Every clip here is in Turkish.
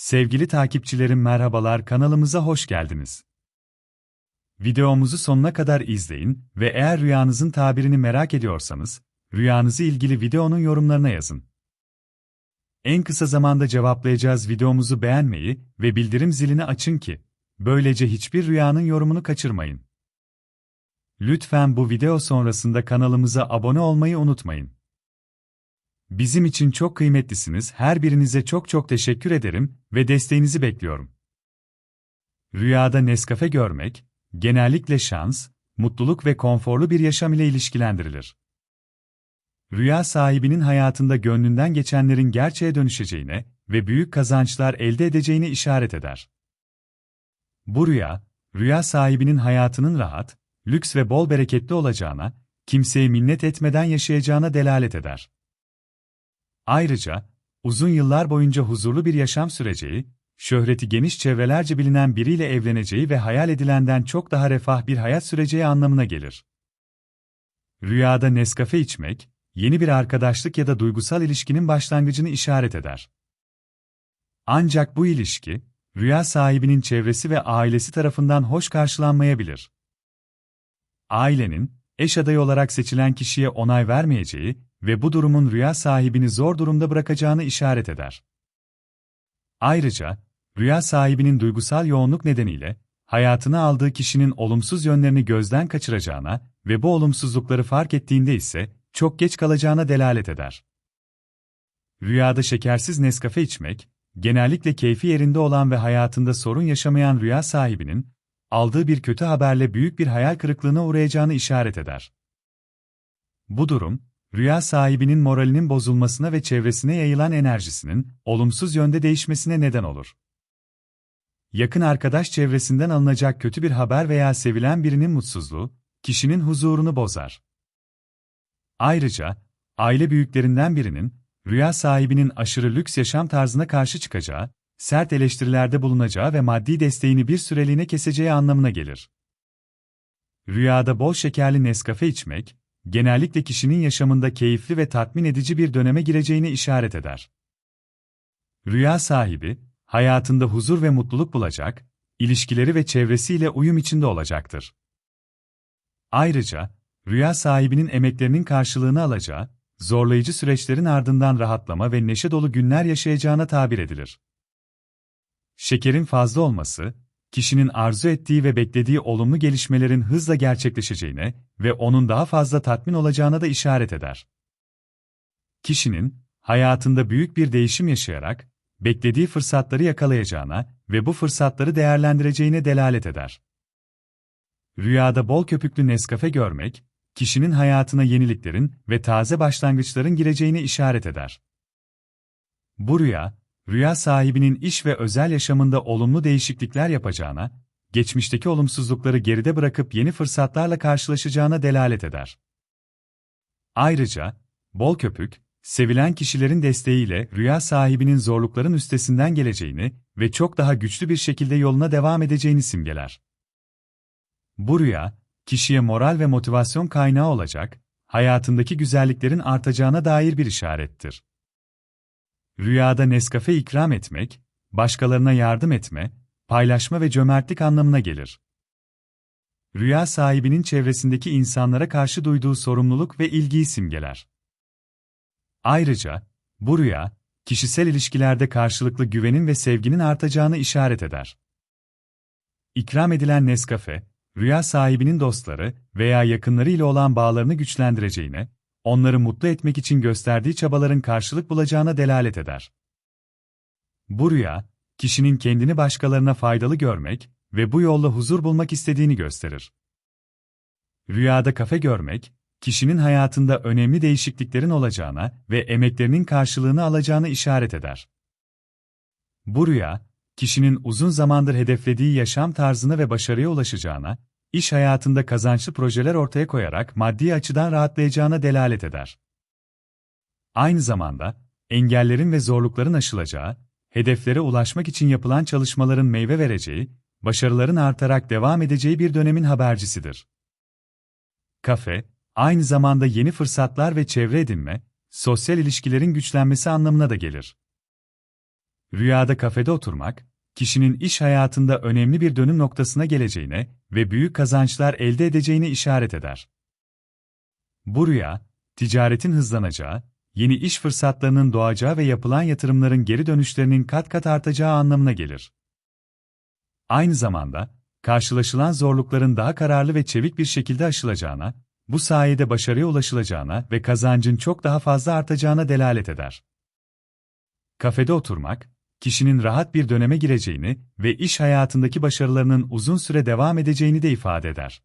Sevgili takipçilerim merhabalar kanalımıza hoş geldiniz. Videomuzu sonuna kadar izleyin ve eğer rüyanızın tabirini merak ediyorsanız, rüyanızı ilgili videonun yorumlarına yazın. En kısa zamanda cevaplayacağız videomuzu beğenmeyi ve bildirim zilini açın ki, böylece hiçbir rüyanın yorumunu kaçırmayın. Lütfen bu video sonrasında kanalımıza abone olmayı unutmayın. Bizim için çok kıymetlisiniz. Her birinize çok çok teşekkür ederim ve desteğinizi bekliyorum. Rüyada Nescafe görmek, genellikle şans, mutluluk ve konforlu bir yaşam ile ilişkilendirilir. Rüya sahibinin hayatında gönlünden geçenlerin gerçeğe dönüşeceğine ve büyük kazançlar elde edeceğine işaret eder. Bu rüya, rüya sahibinin hayatının rahat, lüks ve bol bereketli olacağına, kimseye minnet etmeden yaşayacağına delalet eder. Ayrıca, uzun yıllar boyunca huzurlu bir yaşam süreceği, şöhreti geniş çevrelerce bilinen biriyle evleneceği ve hayal edilenden çok daha refah bir hayat süreceği anlamına gelir. Rüyada Nescafe içmek, yeni bir arkadaşlık ya da duygusal ilişkinin başlangıcını işaret eder. Ancak bu ilişki, rüya sahibinin çevresi ve ailesi tarafından hoş karşılanmayabilir. Ailenin, eş adayı olarak seçilen kişiye onay vermeyeceği ve bu durumun rüya sahibini zor durumda bırakacağını işaret eder. Ayrıca, rüya sahibinin duygusal yoğunluk nedeniyle, hayatına aldığı kişinin olumsuz yönlerini gözden kaçıracağına ve bu olumsuzlukları fark ettiğinde ise, çok geç kalacağına delalet eder. Rüyada şekersiz Nescafe içmek, genellikle keyfi yerinde olan ve hayatında sorun yaşamayan rüya sahibinin, aldığı bir kötü haberle büyük bir hayal kırıklığına uğrayacağını işaret eder. Bu durum, rüya sahibinin moralinin bozulmasına ve çevresine yayılan enerjisinin olumsuz yönde değişmesine neden olur. Yakın arkadaş çevresinden alınacak kötü bir haber veya sevilen birinin mutsuzluğu, kişinin huzurunu bozar. Ayrıca, aile büyüklerinden birinin, rüya sahibinin aşırı lüks yaşam tarzına karşı çıkacağı, sert eleştirilerde bulunacağı ve maddi desteğini bir süreliğine keseceği anlamına gelir. Rüyada bol şekerli Nescafe içmek, genellikle kişinin yaşamında keyifli ve tatmin edici bir döneme gireceğini işaret eder. Rüya sahibi, hayatında huzur ve mutluluk bulacak, ilişkileri ve çevresiyle uyum içinde olacaktır. Ayrıca, rüya sahibinin emeklerinin karşılığını alacağı, zorlayıcı süreçlerin ardından rahatlama ve neşe dolu günler yaşayacağına tabir edilir. Şekerin fazla olması, kişinin arzu ettiği ve beklediği olumlu gelişmelerin hızla gerçekleşeceğine ve onun daha fazla tatmin olacağına da işaret eder. Kişinin, hayatında büyük bir değişim yaşayarak, beklediği fırsatları yakalayacağına ve bu fırsatları değerlendireceğine delalet eder. Rüyada bol köpüklü Nescafe görmek, kişinin hayatına yeniliklerin ve taze başlangıçların gireceğine işaret eder. Bu rüya, rüya sahibinin iş ve özel yaşamında olumlu değişiklikler yapacağına, geçmişteki olumsuzlukları geride bırakıp yeni fırsatlarla karşılaşacağına delalet eder. Ayrıca, bol köpük, sevilen kişilerin desteğiyle rüya sahibinin zorlukların üstesinden geleceğini ve çok daha güçlü bir şekilde yoluna devam edeceğini simgeler. Bu rüya, kişiye moral ve motivasyon kaynağı olacak, hayatındaki güzelliklerin artacağına dair bir işarettir. Rüyada Nescafe ikram etmek, başkalarına yardım etme, paylaşma ve cömertlik anlamına gelir. Rüya sahibinin çevresindeki insanlara karşı duyduğu sorumluluk ve ilgiyi simgeler. Ayrıca, bu rüya, kişisel ilişkilerde karşılıklı güvenin ve sevginin artacağını işaret eder. İkram edilen Nescafe, rüya sahibinin dostları veya yakınları ile olan bağlarını güçlendireceğine, onları mutlu etmek için gösterdiği çabaların karşılık bulacağına delalet eder. Bu rüya, kişinin kendini başkalarına faydalı görmek ve bu yolla huzur bulmak istediğini gösterir. Rüyada kafe görmek, kişinin hayatında önemli değişikliklerin olacağına ve emeklerinin karşılığını alacağını işaret eder. Bu rüya, kişinin uzun zamandır hedeflediği yaşam tarzına ve başarıya ulaşacağına, iş hayatında kazançlı projeler ortaya koyarak maddi açıdan rahatlayacağına delalet eder. Aynı zamanda, engellerin ve zorlukların aşılacağı, hedeflere ulaşmak için yapılan çalışmaların meyve vereceği, başarıların artarak devam edeceği bir dönemin habercisidir. Kafe, aynı zamanda yeni fırsatlar ve çevre edinme, sosyal ilişkilerin güçlenmesi anlamına da gelir. Rüyada kafede oturmak, kişinin iş hayatında önemli bir dönüm noktasına geleceğine ve büyük kazançlar elde edeceğini işaret eder. Bu rüya, ticaretin hızlanacağı, yeni iş fırsatlarının doğacağı ve yapılan yatırımların geri dönüşlerinin kat kat artacağı anlamına gelir. Aynı zamanda, karşılaşılan zorlukların daha kararlı ve çevik bir şekilde aşılacağına, bu sayede başarıya ulaşılacağına ve kazancın çok daha fazla artacağına delalet eder. Kafede oturmak, kişinin rahat bir döneme gireceğini ve iş hayatındaki başarılarının uzun süre devam edeceğini de ifade eder.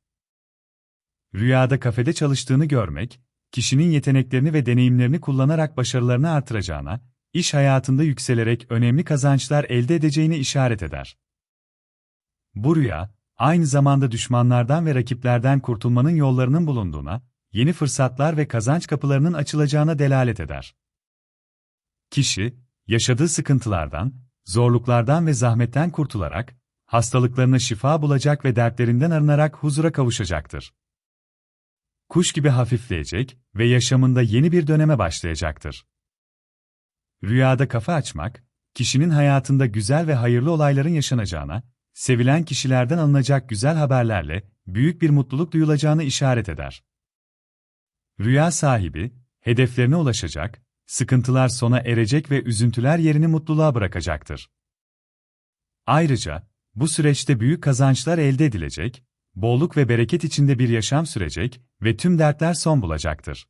Rüyada kafede çalıştığını görmek, kişinin yeteneklerini ve deneyimlerini kullanarak başarılarını artıracağına, iş hayatında yükselerek önemli kazançlar elde edeceğini işaret eder. Bu rüya, aynı zamanda düşmanlardan ve rakiplerden kurtulmanın yollarının bulunduğuna, yeni fırsatlar ve kazanç kapılarının açılacağına delalet eder. Kişi, yaşadığı sıkıntılardan, zorluklardan ve zahmetten kurtularak, hastalıklarına şifa bulacak ve dertlerinden arınarak huzura kavuşacaktır. Kuş gibi hafifleyecek ve yaşamında yeni bir döneme başlayacaktır. Rüyada kafa açmak, kişinin hayatında güzel ve hayırlı olayların yaşanacağına, sevilen kişilerden alınacak güzel haberlerle büyük bir mutluluk duyulacağını işaret eder. Rüya sahibi, hedeflerine ulaşacak, sıkıntılar sona erecek ve üzüntüler yerini mutluluğa bırakacaktır. Ayrıca, bu süreçte büyük kazançlar elde edilecek, bolluk ve bereket içinde bir yaşam sürecek ve tüm dertler son bulacaktır.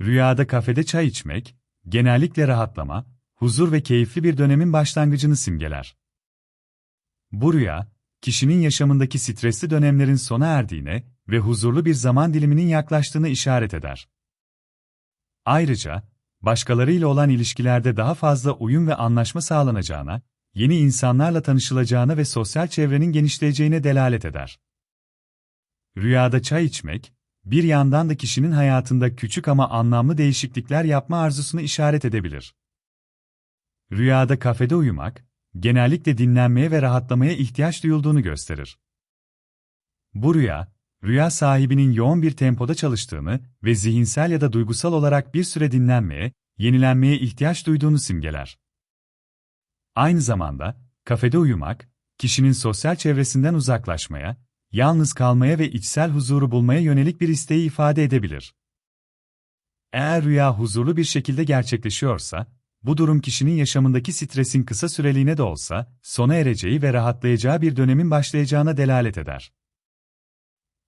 Rüyada kafede çay içmek, genellikle rahatlama, huzur ve keyifli bir dönemin başlangıcını simgeler. Bu rüya, kişinin yaşamındaki stresli dönemlerin sona erdiğine ve huzurlu bir zaman diliminin yaklaştığını işaret eder. Ayrıca, başkalarıyla olan ilişkilerde daha fazla uyum ve anlaşma sağlanacağına, yeni insanlarla tanışılacağına ve sosyal çevrenin genişleyeceğine delalet eder. Rüyada çay içmek, bir yandan da kişinin hayatında küçük ama anlamlı değişiklikler yapma arzusunu işaret edebilir. Rüyada kafede uyumak, genellikle dinlenmeye ve rahatlamaya ihtiyaç duyulduğunu gösterir. Bu rüya, rüya sahibinin yoğun bir tempoda çalıştığını ve zihinsel ya da duygusal olarak bir süre dinlenmeye, yenilenmeye ihtiyaç duyduğunu simgeler. Aynı zamanda, kafede uyumak, kişinin sosyal çevresinden uzaklaşmaya, yalnız kalmaya ve içsel huzuru bulmaya yönelik bir isteği ifade edebilir. Eğer rüya huzurlu bir şekilde gerçekleşiyorsa, bu durum kişinin yaşamındaki stresin kısa süreliğine de olsa, sona ereceği ve rahatlayacağı bir dönemin başlayacağına delalet eder.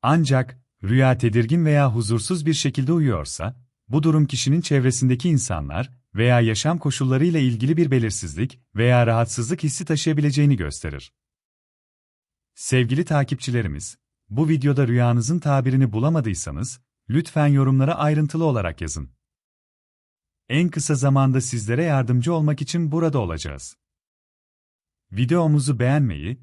Ancak, rüya tedirgin veya huzursuz bir şekilde uyuyorsa, bu durum kişinin çevresindeki insanlar veya yaşam koşullarıyla ilgili bir belirsizlik veya rahatsızlık hissi taşıyabileceğini gösterir. Sevgili takipçilerimiz, bu videoda rüyanızın tabirini bulamadıysanız, lütfen yorumlara ayrıntılı olarak yazın. En kısa zamanda sizlere yardımcı olmak için burada olacağız. Videomuzu beğenmeyi,